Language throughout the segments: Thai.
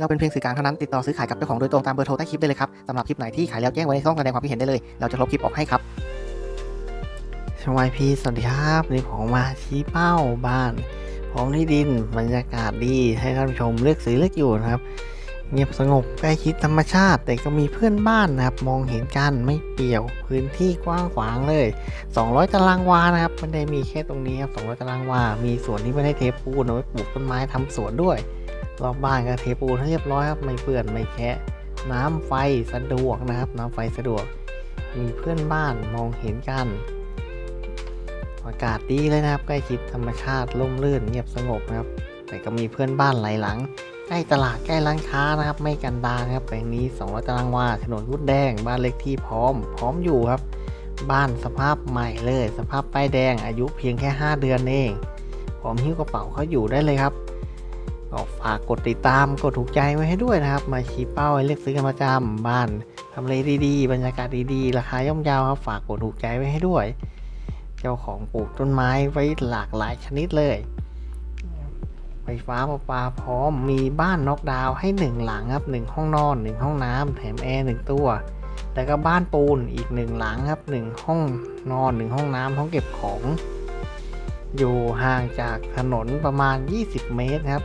เราเป็นเพียงสื่อกลางเท่านั้นติดต่อซื้อขายกับเจ้าของโดยตรงตามเบอร์โทรใต้คลิปได้เลยครับสำหรับคลิปไหนที่ขายแล้วแจ้งไว้ในช่องแสดงความคิดเห็นได้เลย เราจะลบคลิปออกให้ครับชวายพีสวัสดีครับวันนี่ผมมาชี้เป้าบ้านพร้อมที่ดินบรรยากาศดีให้ท่านผู้ชมเลือกซื้อเลือกอยู่นะครับ เงียบสงบใกล้ชิดธรรมชาติ แต่ก็มีเพื่อนบ้านนะครับ มองเห็นกันไม่เปี่ยวพื้นที่กว้างขวางเลย 200 ตารางวานะครับไม่ได้มีแค่ตรงนี้ครับ200 ตารางวา มีสวนที่ไม่ได้เทปูนเอาไว้ปลูกต้นไม้ทำสวนด้วย รอบบ้านก็เทปูนให้เรียบร้อยครับไม่เปื้อนไม่แคะน้ำไฟสะดวกนะครับ น้ำไฟสะดวก มีเพื่อนบ้านมองเห็นกัน อากาศดีเลยนะครับ ใกล้ชิดธรรมชาติร่มรื่นเงียบสงบนะครับ แต่ก็มีเพื่อนบ้านหลายหลัง ใกล้ตลาดใกล้ร้านค้านะครับ ไม่กันดารครับแปลงนี้ 200ตารางวาถนนพุดแดง บ้านเล็กที่พร้อม พร้อมอยู่ครับ บ้านสภาพใหม่เลย สภาพป้ายแดง อายุเพียงแค่ 5 เดือนเองพร้อมหิ้วกระเป๋าเขาอยู่ได้เลยครับ ก็ฝากกดติดตามกดถูกใจไว้ให้ด้วยนะครับ มาชี้เป้าให้เลือกซื้อกันประจำบ้านทำเลดีๆ บรรยากาศดีๆ ราคาย่อมยาวครับ ฝากกดถูกใจไว้ให้ด้วย เจ้าของปลูกต้นไม้ไว้หลากหลายชนิดเลย ไฟฟ้าประปาพร้อมมีบ้านน็อกดาวให้หนึ่งหลังครับหนึ่งห้องนอนหนึ่งห้องน้ำแถมแอร์หนึ่งตัวแล้วก็บ้านปูนอีกหนึ่งหลังครับหนึ่งห้องนอนหนึ่งห้องน้ำห้องเก็บของ อยู่ห่างจากถนนประมาณ 20 เมตรครับ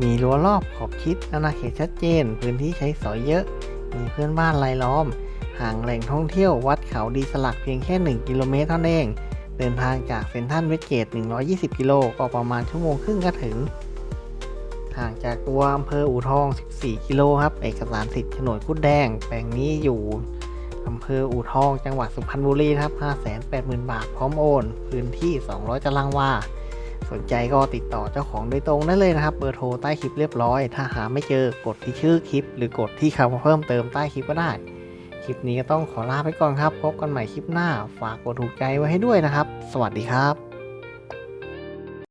มีรั้วรอบขอบชิดอาณาเขตชัดเจน พื้นที่ใช้สอยเยอะ มีเพื่อนบ้านรายล้อม ห่างแหล่งท่องเที่ยววัดเขาดีสลักเพียงแค่ 1 กิโลเมตรเท่านั้นเอง เดินทางจากเซนทัลเวสเกต 120 กิโลก็ประมาณชั่วโมงครึ่งก็ถึง ห่างจากตัวอำเภออู่ทอง 14 กิโลครับ เอกสารสิทธิ์โฉนดกุดแดง แปลงนี้อยู่อำเภออู่ทอง จังหวัดสุพรรณบุรีครับ 580,000 บาทพร้อมโอน พื้นที่ 200 ตารางวา สนใจก็ติดต่อเจ้าของโดยตรงได้เลยนะครับเบอร์โทรใต้คลิปเรียบร้อย ถ้าหาไม่เจอกดที่ชื่อคลิป หรือกดที่คำเพิ่มเติมใต้คลิปก็ได้ คลิปนี้ก็ต้องขอลาไปก่อนครับ พบกันใหม่คลิปหน้า ฝากกดถูกใจไว้ให้ด้วยนะครับ สวัสดีครับ